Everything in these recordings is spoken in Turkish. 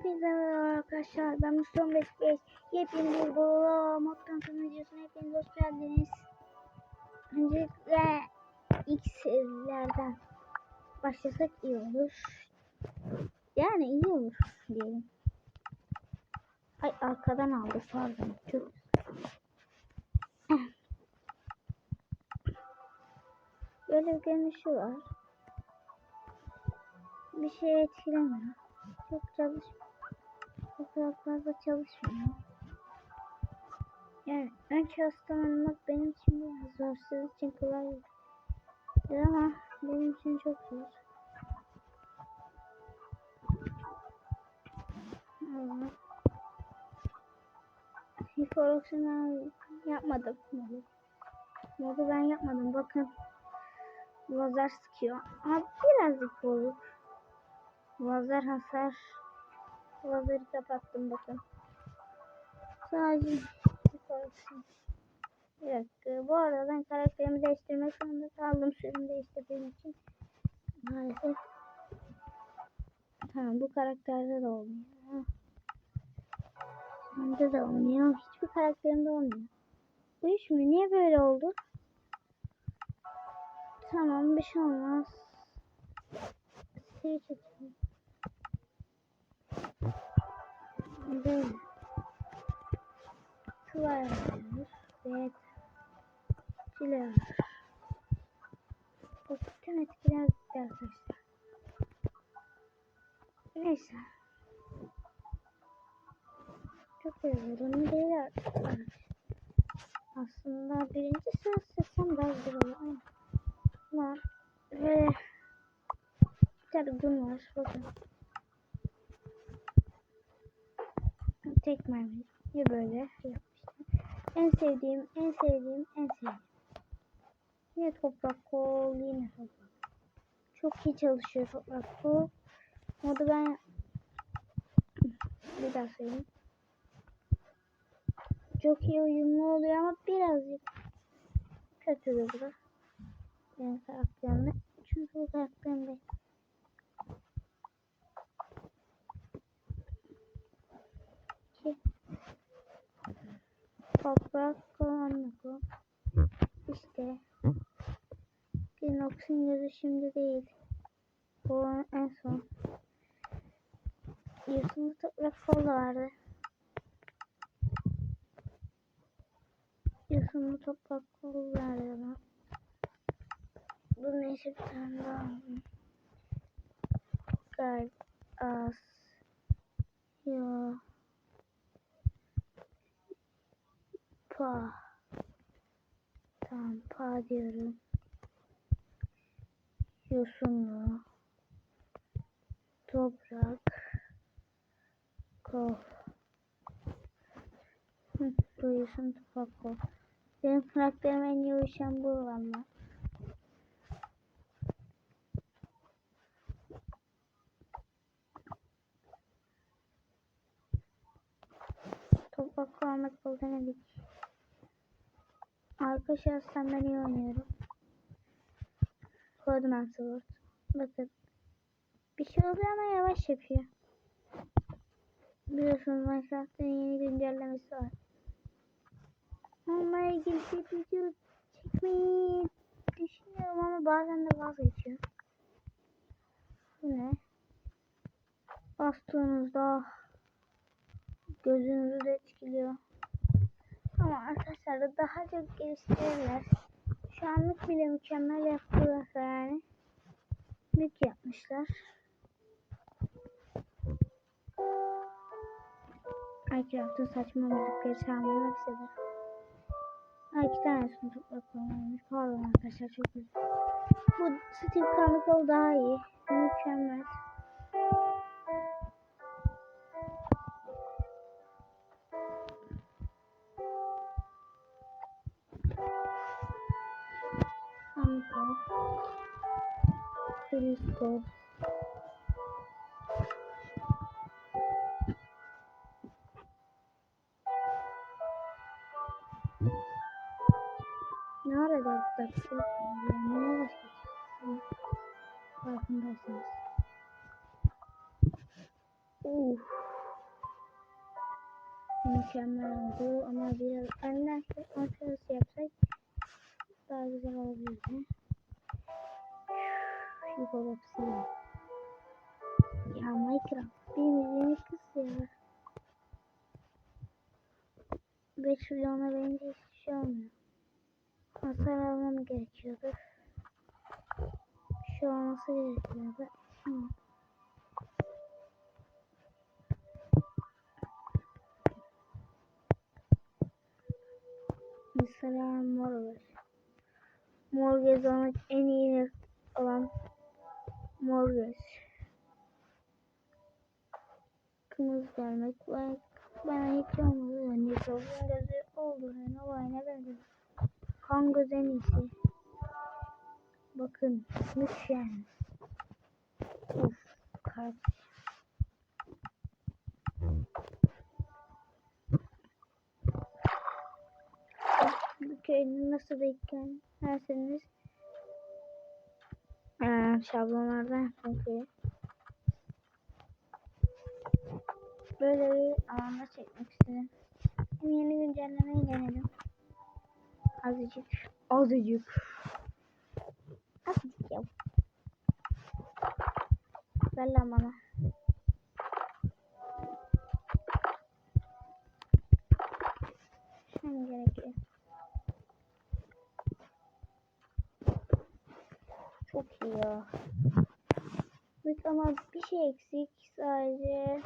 Hepinize merhaba arkadaşlar. Ben Mustafa Beşiktaş. Yepyeni bir Bolo Moddan sonra videosuna hepiniz hoş geldiniz. Öncelikle ilk serilerden başlasak iyi olur. Yani iyi olur diyelim. Ay arkadan aldı pardon. Çok Böyle bir görünüşü var. Bir şey etkilemiyor. Çok çalış çok kadar fazla çalışmıyor. Yani ön şahıstan oynamak benim için biraz zor. Siz için kolay değil. Ama benim için çok zor. Evet. Hiforoksundan yapmadım modu. Ben yapmadım. Bakın. Lazer sıkıyor. Ama birazcık bozuk. Lazer hasar. Lazeri kapattım bakın. Sadece. Bir dakika. Bu arada ben karakterimi değiştirmek zorunda kaldım. Sürümü değiştirdiğim için. Maalesef. Tamam bu karakterde de olmuyor. Bende de olmuyor. Hiçbir karakterimde olmuyor. Uyuşmuyor. Niye böyle oldu? Tamam bir şey olmaz. Seri çekelim. Böyle. Sıvı ayarlıyoruz. Ve silah. Bütün etkiler arkadaşlar. Neyse. Çok seviyorum. Değil arkadaşlar. Aslında birinci sıra seçsem daha güzel olur. Ama ve bir tane gun var. Bakın. Tek mermi ya böyle yapmıştım. En sevdiğim, en sevdiğim, en sevdiğim. Yine toprak kol, yine toprak. Çok iyi çalışıyor toprak kol. Modu ben bir daha söyleyeyim. Çok iyi uyumlu oluyor ama birazcık kötü de biraz. Yani karakterimde. Çünkü karakterimde toprak karanlık İşte Dinox'un gözü şimdi değil. Bu en son. Yırtımlı toprak kol da vardı. Yırtımlı toprak kol vardı bana. Bu neyse bir tane daha aldım. Guard as. Yo. Pa. Tamam pa diyorum. Yosunlu. Toprak. Hı, bu yosun toprak kol. Benim karakterime en iyi uyuşan bu valla. Toprak kol denedik. Arka şahsen ben iyi oynuyorum. Kodman Sword. Bakın. Bir şey oluyor ama yavaş yapıyor. Biliyorsunuz Minecraft'ın yeni güncellemesi var. Onunla ilgili bir video çekmeyi düşünüyorum ama bazen de vazgeçiyor. Bu ne? Bastığınızda gözünüzü de etkiliyor. Ama arkadaşlar da daha çok geliştirirler. Şu anlık bile mükemmel yaptılar yani. Büyük yapmışlar. Minecraft'ın saçma müzikleri çalmaya başladı. Ha iki tanesini toprak olmamış. Pardon arkadaşlar çok üzüldüm. Bu Steve Kanıkol daha iyi. Mükemmel. Kanıkol. Frisco. Ne ara dört dakika? Yani ne yavaş geçiyor? Farkındaysanız. Uf. mükemmel oldu ama biraz önden arkası yapsak daha güzel olabilirdi. Hipopopsi. Ya Minecraft bir müziğini kız ya. 5 milyona bence hiçbir şey olmuyor. Hasar almam gerekiyordu. Şey olması gerekiyordu. Ama Mesela mor var. Mor göz olmak en iyi olan mor göz. Kırmızı görmek ben, bana hiç olmadı. Yani sorgun gözü oldu. Yani o ayna benziyor. Kan göz en iyisi. Bakın. Mükemmel. Of. Kalp. Bu köyün nasıl derseniz ee, şablonlardan köyü. Böyle bir alanda çekmek istedim. Hem yeni güncellemeyi denedim. Azıcık. Azıcık. Azıcık ya. Ver lan bana. Çok iyi ya. Ama bir şey eksik sadece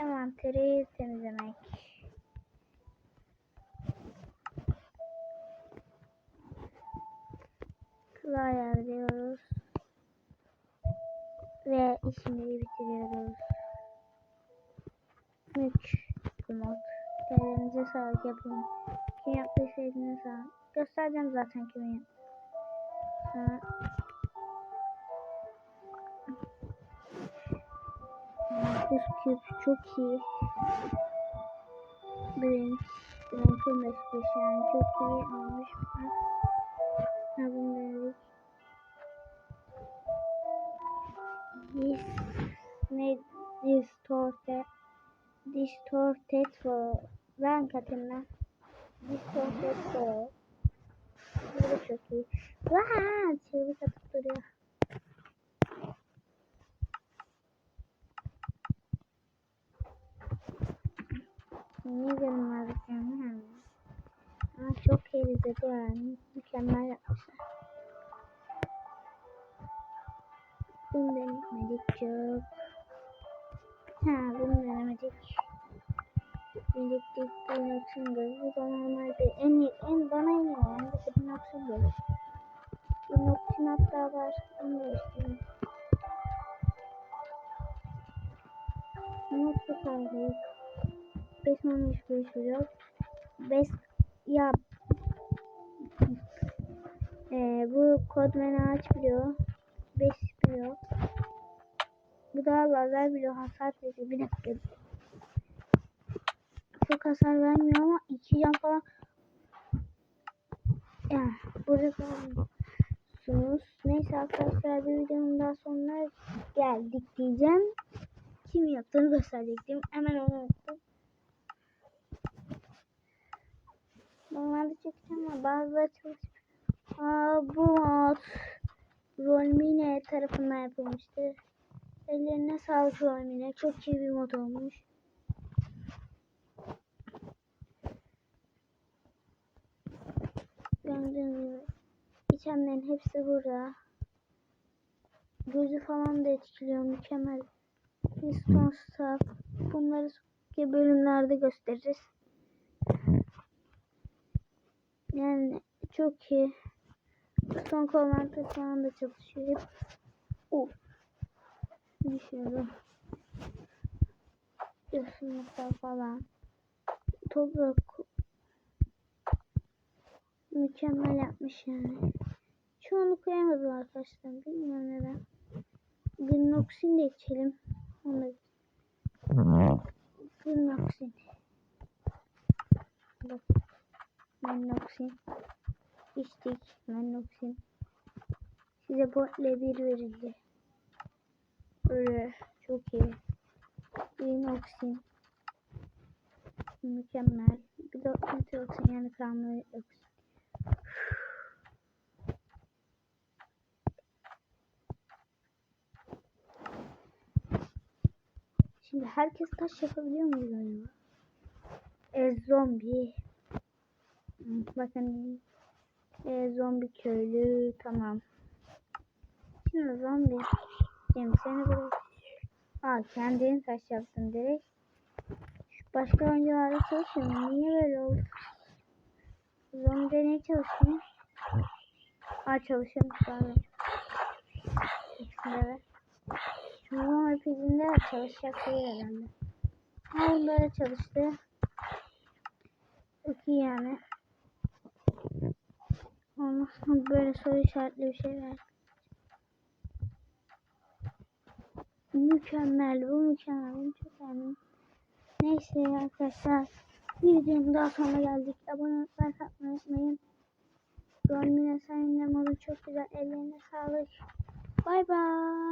envanteri temizlemek. Kılı ayarlıyoruz. Ve işimizi bitiriyoruz. Mük mod. Ellerinize sağlık yapın. Kim yaptıysa eline sağlık. Göstereceğim zaten kimin yaptığını. Sonra Buz küp çok iyi. Benim renk mesleği yani çok iyi olmuş. Ha bunu denedik. This ne distorted distorted for ben katına distorted for bu da çok iyi. Vaa çığlık atıp duruyor. Ne görünmezlik yani hemen. Ama çok iyi dedi yani. Mükemmel yapmışlar. Bunu denemedik çok. Ha bunu denemedik. Denedik aksiyon gözü. Bu da normalde en en bana en iyi olan bir aksiyon gözü. Bir noktin hatta var. Onu da istiyorum. Nokta kaldı. 5 olmuş 5 blok. 5 ya ee, bu kodmeni aç biliyor. 5 biliyor. Bu da lazer biliyor hasar veriyor. Bir dakika. Çok hasar vermiyor ama 2 can falan. Ya burada kalıyorsunuz. Neyse arkadaşlar bir videonun daha sonuna geldik diyeceğim. Kim yaptığını gösterecektim. Hemen onu unuttum. Normalde çekeceğim ama bazıları çalışmıyor. Aa, bu mod Rolmine tarafından yapılmıştı. Ellerine sağlık Rolmine. Çok iyi bir mod olmuş. Gördüğünüz gibi itemlerin hepsi burada. Gözü falan da etkiliyor. Mükemmel. Piston staff. Bunları sonraki bölümlerde gösteririz. Yani çok iyi. Son komentör falan da çalışıyor. Hep. Of. Düşüyorum. Yosunluklar falan. Toprak mükemmel yapmış yani. Çoğunu koyamadım arkadaşlar. Bilmiyorum neden. Gnoxin de içelim. Onu Gnoxin. Bak. Menoksin. İçtik. Menoksin. Size botle bir verildi. Böyle çok iyi. Menoksin. Mükemmel. Bir de yoksun yani kalmayı yoksun. Şimdi herkes taş yapabiliyor muyuz acaba? E, zombi. Bakın. E, zombi köylü. Tamam. Şimdi zombi. Şimdi seni bırak. Aa kendin taş yaptın direkt. Şu başka oyuncularla çalışıyorum. Niye böyle oldu? Zombi niye çalışmıyor? Aa çalışıyormuş pardon. İkisinde de. Şimdi zombi pizinde çalışacak değil herhalde. Ha bunda da çalıştı. İyi yani. Ama böyle soru işaretli bir şey. Mükemmel bu mükemmel. Çok beğendim. Neyse arkadaşlar. Bir videonun daha sonuna geldik. Abone olmayı unutmayın. Rolmina seninle modu çok güzel. Ellerine sağlık. Bay bay.